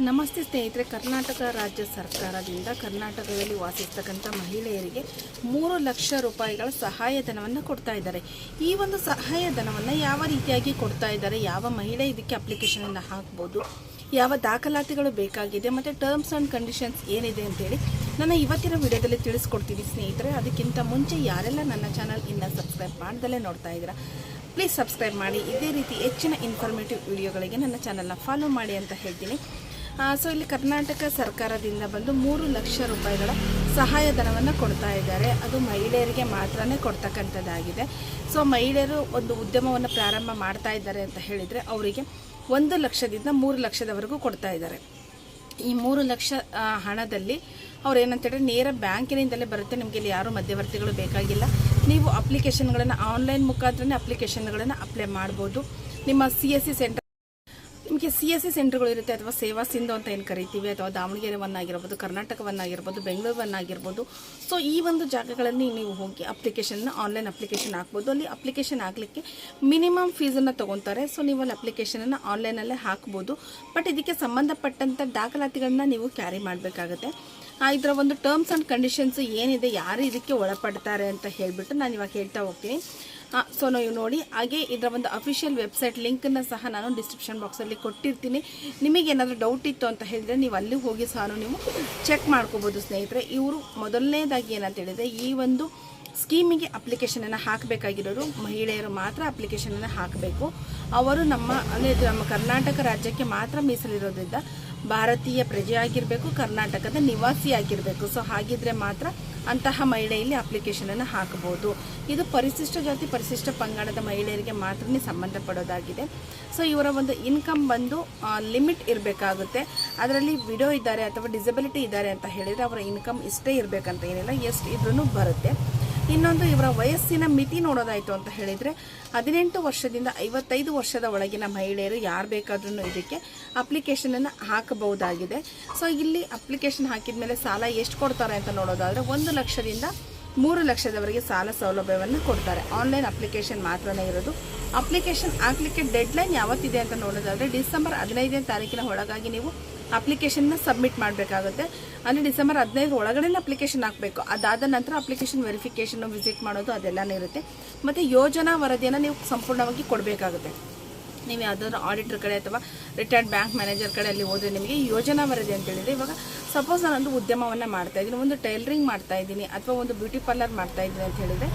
ನಮಸ್ತೆ ಸ್ನೇಹಿತರೆ, ಕರ್ನಾಟಕ ರಾಜ್ಯ ಸರ್ಕಾರದಿಂದ ಕರ್ನಾಟಕದಲ್ಲಿ ವಾಸಿಸ್ತಕ್ಕಂಥ ಮಹಿಳೆಯರಿಗೆ ಮೂರು ಲಕ್ಷ ರೂಪಾಯಿಗಳ ಸಹಾಯಧನವನ್ನು ಕೊಡ್ತಾ ಇದ್ದಾರೆ. ಈ ಒಂದು ಸಹಾಯಧನವನ್ನು ಯಾವ ರೀತಿಯಾಗಿ ಕೊಡ್ತಾ ಇದ್ದಾರೆ, ಯಾವ ಮಹಿಳೆ ಇದಕ್ಕೆ ಅಪ್ಲಿಕೇಶನನ್ನು ಹಾಕ್ಬೋದು, ಯಾವ ದಾಖಲಾತಿಗಳು ಬೇಕಾಗಿದೆ, ಮತ್ತು ಟರ್ಮ್ಸ್ ಆ್ಯಂಡ್ ಕಂಡೀಷನ್ಸ್ ಏನಿದೆ ಅಂತೇಳಿ ನನ್ನ ಇವತ್ತಿನ ವಿಡಿಯೋದಲ್ಲಿ ತಿಳಿಸ್ಕೊಡ್ತೀನಿ ಸ್ನೇಹಿತರೆ. ಅದಕ್ಕಿಂತ ಮುಂಚೆ ಯಾರೆಲ್ಲ ನನ್ನ ಚಾನಲ್ ಇನ್ನು ಸಬ್ಸ್ಕ್ರೈಬ್ ಮಾಡ್ದಲೇ ನೋಡ್ತಾ ಇದ್ದೀರಾ ಪ್ಲೀಸ್ ಸಬ್ಸ್ಕ್ರೈಬ್ ಮಾಡಿ. ಇದೇ ರೀತಿ ಹೆಚ್ಚಿನ ಇನ್ಫಾರ್ಮೇಟಿವ್ ವಿಡಿಯೋಗಳಿಗೆ ನನ್ನ ಚಾನಲ್ನ ಫಾಲೋ ಮಾಡಿ ಅಂತ ಹೇಳ್ತೀನಿ. ಸೊ ಇಲ್ಲಿ ಕರ್ನಾಟಕ ಸರ್ಕಾರದಿಂದ ಬಂದು ಮೂರು ಲಕ್ಷ ರೂಪಾಯಿಗಳ ಸಹಾಯಧನವನ್ನು ಕೊಡ್ತಾ ಇದ್ದಾರೆ. ಅದು ಮಹಿಳೆಯರಿಗೆ ಮಾತ್ರನೇ ಕೊಡ್ತಕ್ಕಂಥದ್ದಾಗಿದೆ. ಸೊ ಮಹಿಳೆಯರು ಒಂದು ಉದ್ಯಮವನ್ನು ಪ್ರಾರಂಭ ಮಾಡ್ತಾ ಇದ್ದಾರೆ ಅಂತ ಹೇಳಿದರೆ ಅವರಿಗೆ ಒಂದು ಲಕ್ಷದಿಂದ ಮೂರು ಲಕ್ಷದವರೆಗೂ ಕೊಡ್ತಾ ಇದ್ದಾರೆ. ಈ ಮೂರು ಲಕ್ಷ ಹಣದಲ್ಲಿ ಅವ್ರು ಏನಂತೇಳಿದ್ರೆ ನೇರ ಬ್ಯಾಂಕಿನಿಂದಲೇ ಬರುತ್ತೆ. ನಿಮಗೆ ಇಲ್ಲಿ ಯಾರೂ ಮಧ್ಯವರ್ತಿಗಳು ಬೇಕಾಗಿಲ್ಲ. ನೀವು ಅಪ್ಲಿಕೇಶನ್ಗಳನ್ನು ಆನ್ಲೈನ್ ಮುಖಾಂತರನೇ ಅಪ್ಲಿಕೇಶನ್ಗಳನ್ನು ಅಪ್ಲೈ ಮಾಡ್ಬೋದು. ನಿಮ್ಮ ಸಿ ಎಸ್ ಸಿ ಸೆಂಟರ್ ನಿಮಗೆ ಸಿ ಎಸ್ ಸಿ ಸೆಂಟರ್ಗಳು ಇರುತ್ತೆ ಅಥವಾ ಸೇವಾ ಸಿಂಧು ಅಂತ ಏನು ಕರಿತೀವಿ ಅಥವಾ ದಾವಣಗೆರೆವನ್ನಾಗಿರ್ಬೋದು, ಕರ್ನಾಟಕವನ್ನಾಗಿರ್ಬೋದು ಬೆಂಗಳೂರನ್ನಾಗಿರ್ಬೋದು ಸೊ ಈ ಒಂದು ಜಾಗಗಳಲ್ಲಿ ನೀವು ಹೋಗಿ ಅಪ್ಲಿಕೇಶನ್ನ ಆನ್ಲೈನ್ ಅಪ್ಲಿಕೇಶನ್ ಹಾಕ್ಬೋದು. ಅಲ್ಲಿ ಅಪ್ಲಿಕೇಶನ್ ಆಗಲಿಕ್ಕೆ ಮಿನಿಮಮ್ ಫೀಸನ್ನು ತೊಗೊತಾರೆ. ಸೊ ನೀವು ಅಲ್ಲಿ ಅಪ್ಲಿಕೇಶನನ್ನು ಆನ್ಲೈನಲ್ಲೇ ಹಾಕ್ಬೋದು. ಬಟ್ ಇದಕ್ಕೆ ಸಂಬಂಧಪಟ್ಟಂಥ ದಾಖಲಾತಿಗಳನ್ನ ನೀವು ಕ್ಯಾರಿ ಮಾಡಬೇಕಾಗುತ್ತೆ. ಇದರ ಒಂದು ಟರ್ಮ್ಸ್ ಆ್ಯಂಡ್ ಕಂಡೀಷನ್ಸ್ ಏನಿದೆ, ಯಾರು ಇದಕ್ಕೆ ಒಳಪಡ್ತಾರೆ ಅಂತ ಹೇಳಿಬಿಟ್ಟು ನಾನು ಇವಾಗ ಹೇಳ್ತಾ ಹೋಗ್ತೀನಿ. ಸೊ ನೀವು ನೋಡಿ, ಹಾಗೆ ಇದರ ಒಂದು ಅಫಿಷಿಯಲ್ ವೆಬ್ಸೈಟ್ ಲಿಂಕನ್ನು ಸಹ ನಾನು ಡಿಸ್ಕ್ರಿಪ್ಷನ್ ಬಾಕ್ಸಲ್ಲಿ ಕೊಟ್ಟಿರ್ತೀನಿ. ನಿಮಗೆ ಏನಾದರೂ ಡೌಟ್ ಇತ್ತು ಅಂತ ಹೇಳಿದರೆ ನೀವು ಅಲ್ಲಿ ಹೋಗಿ ಸಹ ನೀವು ಚೆಕ್ ಮಾಡ್ಕೋಬೋದು ಸ್ನೇಹಿತರೆ. ಇವರು ಮೊದಲನೇದಾಗಿ ಏನಂತ ಹೇಳಿದರೆ, ಈ ಒಂದು ಸ್ಕೀಮಿಗೆ ಅಪ್ಲಿಕೇಶನನ್ನು ಹಾಕಬೇಕಾಗಿರೋರು ಮಹಿಳೆಯರು ಮಾತ್ರ ಅಪ್ಲಿಕೇಶನನ್ನು ಹಾಕಬೇಕು. ಅವರು ನಮ್ಮ, ಅಂದರೆ ನಮ್ಮ ಕರ್ನಾಟಕ ರಾಜ್ಯಕ್ಕೆ ಮಾತ್ರ ಮೀಸಲಿರೋದ್ರಿಂದ ಭಾರತೀಯ ಪ್ರಜೆ ಆಗಿರಬೇಕು ಕರ್ನಾಟಕದ ನಿವಾಸಿ ಆಗಿರಬೇಕು ಸೊ ಹಾಗಿದ್ರೆ ಮಾತ್ರ ಅಂತಹ ಮಹಿಳೆಯಲ್ಲಿ ಅಪ್ಲಿಕೇಶನನ್ನು ಹಾಕಬಹುದು ಇದು ಪರಿಶಿಷ್ಟ ಜಾತಿ, ಪರಿಶಿಷ್ಟ ಪಂಗಡದ ಮಹಿಳೆಯರಿಗೆ ಮಾತ್ರನೇ ಸಂಬಂಧಪಡೋದಾಗಿದೆ. ಸೊ ಇವರ ಒಂದು ಇನ್ಕಮ್ ಬಂದು ಲಿಮಿಟ್ ಇರಬೇಕಾಗುತ್ತೆ. ಅದರಲ್ಲಿ ವಿಡೋ ಇದ್ದಾರೆ ಅಥವಾ ಡಿಸಬಿಲಿಟಿ ಇದ್ದಾರೆ ಅಂತ ಹೇಳಿದರೆ ಅವರ ಇನ್ಕಮ್ ಇಷ್ಟೇ ಇರಬೇಕಂತ ಏನಿಲ್ಲ. ಎಷ್ಟು ಇದ್ರೂ ಬರುತ್ತೆ. ಇನ್ನೊಂದು ಇವರ ವಯಸ್ಸಿನ ಮಿತಿ ನೋಡೋದಾಯಿತು ಅಂತ ಹೇಳಿದರೆ ಹದಿನೆಂಟು ವರ್ಷದಿಂದ ಐವತ್ತೈದು ವರ್ಷದ ಒಳಗಿನ ಮಹಿಳೆಯರು ಯಾರು ಬೇಕಾದ್ರೂ ಇದಕ್ಕೆ ಅಪ್ಲಿಕೇಶನನ್ನು ಹಾಕಬಹುದಾಗಿದೆ. ಸೊ ಇಲ್ಲಿ ಅಪ್ಲಿಕೇಶನ್ ಹಾಕಿದ ಮೇಲೆ ಸಾಲ ಎಷ್ಟು ಕೊಡ್ತಾರೆ ಅಂತ ನೋಡೋದಾದರೆ ಒಂದು ಲಕ್ಷದಿಂದ ಮೂರು ಲಕ್ಷದವರೆಗೆ ಸಾಲ ಸೌಲಭ್ಯವನ್ನು ಕೊಡ್ತಾರೆ. ಆನ್ಲೈನ್ ಅಪ್ಲಿಕೇಶನ್ ಮಾತ್ರನೇ ಇರೋದು. ಅಪ್ಲಿಕೇಶನ್ ಹಾಕ್ಲಿಕ್ಕೆ ಡೆಡ್ಲೈನ್ ಯಾವತ್ತಿದೆ ಅಂತ ನೋಡೋದಾದರೆ ಡಿಸೆಂಬರ್ ಹದಿನೈದನೇ ತಾರೀಕಿನ ಒಳಗಾಗಿ ನೀವು ಅಪ್ಲಿಕೇಶನ್ನ ಸಬ್ಮಿಟ್ ಮಾಡಬೇಕಾಗುತ್ತೆ. ಅಂದರೆ ಡಿಸೆಂಬರ್ ಹದಿನೈದು ಒಳಗಡೆ ಅಪ್ಲಿಕೇಶನ್ ಹಾಕಬೇಕು. ಅದಾದ ನಂತರ ಅಪ್ಲಿಕೇಶನ್ ವೆರಿಫಿಕೇಷನ್ ವಿಸಿಟ್ ಮಾಡೋದು ಅದೆಲ್ಲನೂ ಇರುತ್ತೆ. ಮತ್ತು ಯೋಜನಾ ವರದಿಯನ್ನು ನೀವು ಸಂಪೂರ್ಣವಾಗಿ ಕೊಡಬೇಕಾಗುತ್ತೆ. ನೀವು ಯಾವುದಾದ್ರೂ ಆಡಿಟರ್ ಕಡೆ ಅಥವಾ ರಿಟೈರ್ಡ್ ಬ್ಯಾಂಕ್ ಮ್ಯಾನೇಜರ್ ಕಡೆ ಅಲ್ಲಿ ಹೋದರೆ ನಿಮಗೆ ಯೋಜನಾ ವರದಿ ಅಂತ ಹೇಳಿದರೆ ಇವಾಗ ಸಪೋಸ್ ನಾನೊಂದು ಉದ್ಯಮವನ್ನು ಮಾಡ್ತಾ ಇದ್ದೀನಿ, ಒಂದು ಟೈಲರಿಂಗ್ ಮಾಡ್ತಾ ಇದ್ದೀನಿ, ಅಥವಾ ಒಂದು ಬ್ಯೂಟಿ ಪಾರ್ಲರ್ ಮಾಡ್ತಾ ಇದ್ದೀನಿ ಅಂತ ಹೇಳಿದರೆ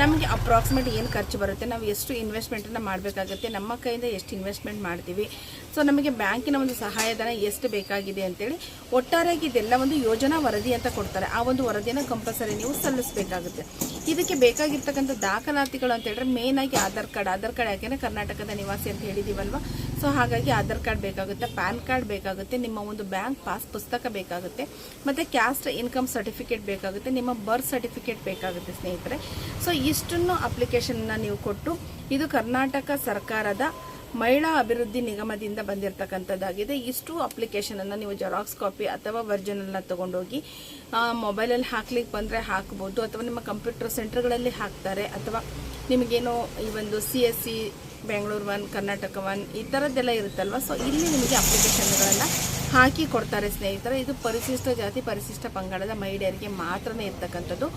ನಮಗೆ ಅಪ್ರಾಕ್ಸಿಮೇಟ್ ಏನು ಖರ್ಚು ಬರುತ್ತೆ, ನಾವು ಎಷ್ಟು ಇನ್ವೆಸ್ಟ್ಮೆಂಟನ್ನು ಮಾಡಬೇಕಾಗುತ್ತೆ, ನಮ್ಮ ಕೈಯಿಂದ ಎಷ್ಟು ಇನ್ವೆಸ್ಟ್ಮೆಂಟ್ ಮಾಡ್ತೀವಿ. ಸೊ ನಮಗೆ ಬ್ಯಾಂಕಿನ ಒಂದು ಸಹಾಯಧನ ಎಷ್ಟು ಬೇಕಾಗಿದೆ ಅಂತೇಳಿ ಒಟ್ಟಾರೆಯಾಗಿ ಇದೆಲ್ಲ ಒಂದು ಯೋಜನಾ ವರದಿ ಅಂತ ಕೊಡ್ತಾರೆ. ಆ ಒಂದು ವರದಿಯನ್ನು ಕಂಪಲ್ಸರಿ ನೀವು ಸಲ್ಲಿಸಬೇಕಾಗುತ್ತೆ. ಇದಕ್ಕೆ ಬೇಕಾಗಿರ್ತಕ್ಕಂಥ ದಾಖಲಾತಿಗಳು ಅಂತ ಹೇಳಿದ್ರೆ ಆಗಿ ಆಧಾರ್ ಕಾರ್ಡ್ ಆಧಾರ್ ಕಾರ್ಡ್ ಯಾಕೆಂದರೆ ಕರ್ನಾಟಕದ ನಿವಾಸಿ ಅಂತ ಹೇಳಿದೀವಲ್ವ? ಸೊ ಹಾಗಾಗಿ ಆಧಾರ್ ಕಾರ್ಡ್ ಬೇಕಾಗುತ್ತೆ, ಪ್ಯಾನ್ ಕಾರ್ಡ್ ಬೇಕಾಗುತ್ತೆ, ನಿಮ್ಮ ಒಂದು ಬ್ಯಾಂಕ್ ಪಾಸ್ ಪುಸ್ತಕ ಬೇಕಾಗುತ್ತೆ, ಮತ್ತು ಕ್ಯಾಸ್ಟ್ ಇನ್ಕಮ್ ಸರ್ಟಿಫಿಕೇಟ್ ಬೇಕಾಗುತ್ತೆ, ನಿಮ್ಮ ಬರ್ತ್ ಸರ್ಟಿಫಿಕೇಟ್ ಬೇಕಾಗುತ್ತೆ ಸ್ನೇಹಿತರೆ. ಸೊ ಇಷ್ಟನ್ನು ಅಪ್ಲಿಕೇಶನ್ನ ನೀವು ಕೊಟ್ಟು, ಇದು ಕರ್ನಾಟಕ ಸರ್ಕಾರದ ಮಹಿಳಾ ಅಭಿವೃದ್ಧಿ ನಿಗಮದಿಂದ ಬಂದಿರತಕ್ಕಂಥದ್ದಾಗಿದೆ. ಇಷ್ಟು ಅಪ್ಲಿಕೇಶನನ್ನು ನೀವು ಜೆರಾಕ್ಸ್ ಕಾಪಿ ಅಥವಾ ವರ್ಜಿನಲ್ನ ತೊಗೊಂಡೋಗಿ ಮೊಬೈಲಲ್ಲಿ ಹಾಕ್ಲಿಕ್ಕೆ ಬಂದರೆ ಹಾಕ್ಬೋದು, ಅಥವಾ ನಿಮ್ಮ ಕಂಪ್ಯೂಟರ್ ಸೆಂಟರ್ಗಳಲ್ಲಿ ಹಾಕ್ತಾರೆ, ಅಥವಾ ನಿಮಗೇನೋ ಈ ಒಂದು C S C Bengaluru one, Karnataka one, ಈ ಥರದ್ದೆಲ್ಲ ಇರುತ್ತಲ್ವ? ಸೊ ಇಲ್ಲಿ ನಿಮಗೆ ಅಪ್ಲಿಕೇಶನ್ಗಳನ್ನು ಹಾಕಿ ಕೊಡ್ತಾರೆ ಸ್ನೇಹಿತರೆ. ಇದು ಪರಿಶಿಷ್ಟ ಜಾತಿ, ಪರಿಶಿಷ್ಟ ಪಂಗಡದ ಮಹಿಳೆಯರಿಗೆ ಮಾತ್ರನೇ ಇರ್ತಕ್ಕಂಥದ್ದು.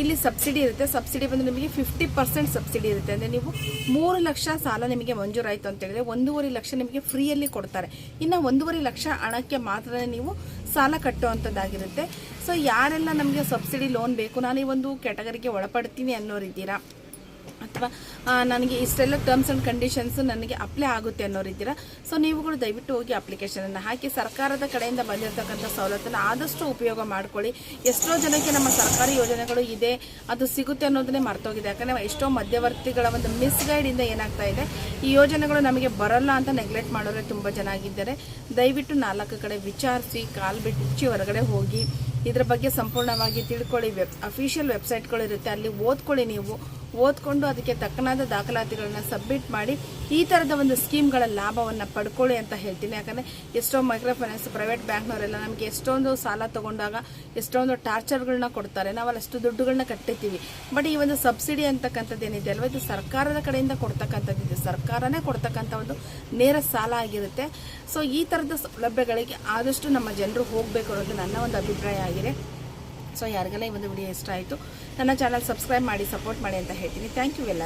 ಇಲ್ಲಿ ಸಬ್ಸಿಡಿ ಇರುತ್ತೆ. ಸಬ್ಸಿಡಿ ಬಂದು ನಿಮಗೆ ಫಿಫ್ಟಿ ಪರ್ಸೆಂಟ್ ಸಬ್ಸಿಡಿ ಇರುತ್ತೆ. ಅಂದರೆ ನೀವು ಮೂರು ಲಕ್ಷ ಸಾಲ ನಿಮಗೆ ಮಂಜೂರಾಯಿತು ಅಂತ ಹೇಳಿದ್ರೆ ಒಂದೂವರೆ ಲಕ್ಷ ನಿಮಗೆ ಫ್ರೀಯಲ್ಲಿ ಕೊಡ್ತಾರೆ. ಇನ್ನು ಒಂದೂವರೆ ಲಕ್ಷ ಹಣಕ್ಕೆ ಮಾತ್ರ ನೀವು ಸಾಲ ಕಟ್ಟುವಂಥದ್ದಾಗಿರುತ್ತೆ. ಸೊ ಯಾರೆಲ್ಲ ನಮಗೆ ಸಬ್ಸಿಡಿ ಲೋನ್ ಬೇಕು, ನಾನು ಈ ಒಂದು ಕ್ಯಾಟಗರಿಗೆ ಒಳಪಡ್ತೀನಿ ಅನ್ನೋರಿದ್ದೀರಾ ಅಥವಾ ನನಗೆ ಇಷ್ಟೆಲ್ಲ ಟರ್ಮ್ಸ್ ಆ್ಯಂಡ್ ಕಂಡೀಷನ್ಸ್ ನನಗೆ ಅಪ್ಲೈ ಆಗುತ್ತೆ ಅನ್ನೋರಿದ್ದೀರ ಸೊ ನೀವುಗಳು ದಯವಿಟ್ಟು ಹೋಗಿ ಅಪ್ಲಿಕೇಶನನ್ನು ಹಾಕಿ, ಸರ್ಕಾರದ ಕಡೆಯಿಂದ ಬಂದಿರತಕ್ಕಂಥ ಸವಲತ್ತನ್ನು ಆದಷ್ಟು ಉಪಯೋಗ ಮಾಡ್ಕೊಳ್ಳಿ. ಎಷ್ಟೋ ಜನಕ್ಕೆ ನಮ್ಮ ಸರ್ಕಾರಿ ಯೋಜನೆಗಳು ಇದೆ, ಅದು ಸಿಗುತ್ತೆ ಅನ್ನೋದನ್ನೇ ಮರ್ತೋಗಿದೆ. ಯಾಕಂದರೆ ಎಷ್ಟೋ ಮಧ್ಯವರ್ತಿಗಳ ಒಂದು ಮಿಸ್ಗೈಡಿಂದ ಏನಾಗ್ತಾ ಇದೆ, ಈ ಯೋಜನೆಗಳು ನಮಗೆ ಬರಲ್ಲ ಅಂತ ನೆಗ್ಲೆಕ್ಟ್ ಮಾಡೋರೆ ತುಂಬ ಜನ ಆಗಿದ್ದಾರೆ. ದಯವಿಟ್ಟು ನಾಲ್ಕು ಕಡೆ ವಿಚಾರಿಸಿ, ಕಾಲು ಬಿಚ್ಚಿ ಹೊರಗಡೆ ಹೋಗಿ, ಇದರ ಬಗ್ಗೆ ಸಂಪೂರ್ಣವಾಗಿ ತಿಳ್ಕೊಳ್ಳಿ. ವೆಬ್ ಅಫಿಷಿಯಲ್ ವೆಬ್ಸೈಟ್ಗಳು ಇರುತ್ತೆ ಅಲ್ಲಿ ಓದ್ಕೊಳ್ಳಿ ನೀವು. ಓದ್ಕೊಂಡು ಅದಕ್ಕೆ ತಕ್ಕನಾದ ದಾಖಲಾತಿಗಳನ್ನ ಸಬ್ಮಿಟ್ ಮಾಡಿ ಈ ಥರದ ಒಂದು ಸ್ಕೀಮ್ಗಳ ಲಾಭವನ್ನು ಪಡ್ಕೊಳ್ಳಿ ಅಂತ ಹೇಳ್ತೀನಿ. ಯಾಕಂದರೆ ಎಷ್ಟೋ ಮೈಕ್ರೋ ಫೈನಾನ್ಸ್ ಪ್ರೈವೇಟ್ ಬ್ಯಾಂಕ್ನವರೆಲ್ಲ ನಮಗೆ ಎಷ್ಟೊಂದು ಸಾಲ ತಗೊಂಡಾಗ, ಎಷ್ಟೊಂದು ಟಾರ್ಚರ್ಗಳನ್ನ ಕೊಡ್ತಾರೆ. ನಾವಲ್ಲಿ ಅಷ್ಟು ದುಡ್ಡುಗಳನ್ನ ಕಟ್ಟಿರ್ತೀವಿ ಬಟ್ ಈ ಒಂದು ಸಬ್ಸಿಡಿ ಅಂತಕ್ಕಂಥದ್ದು ಏನಿದೆ ಅಲ್ವಾ? ಇದು ಸರ್ಕಾರದ ಕಡೆಯಿಂದ ಕೊಡ್ತಕ್ಕಂಥದ್ದು ಇದು. ಸರ್ಕಾರನೇ ಕೊಡ್ತಕ್ಕಂಥ ಒಂದು ನೇರ ಸಾಲ ಆಗಿರುತ್ತೆ. ಸೊ ಈ ಥರದ ಸೌಲಭ್ಯಗಳಿಗೆ ಆದಷ್ಟು ನಮ್ಮ ಜನರು ಹೋಗಬೇಕು ಅನ್ನೋದು ನನ್ನ ಒಂದು ಅಭಿಪ್ರಾಯ ಆಗಿದೆ. ಸೊ ಯಾರಿಗೆಲ್ಲ ಈ ಒಂದು ವಿಡಿಯೋ ಇಷ್ಟ ಆಯಿತು ನನ್ನ ಚಾನಲ್ ಸಬ್ಸ್ಕ್ರೈಬ್ ಮಾಡಿ ಸಪೋರ್ಟ್ ಮಾಡಿ ಅಂತ ಹೇಳ್ತೀನಿ. ಥ್ಯಾಂಕ್ ಯು ಎಲ್ಲ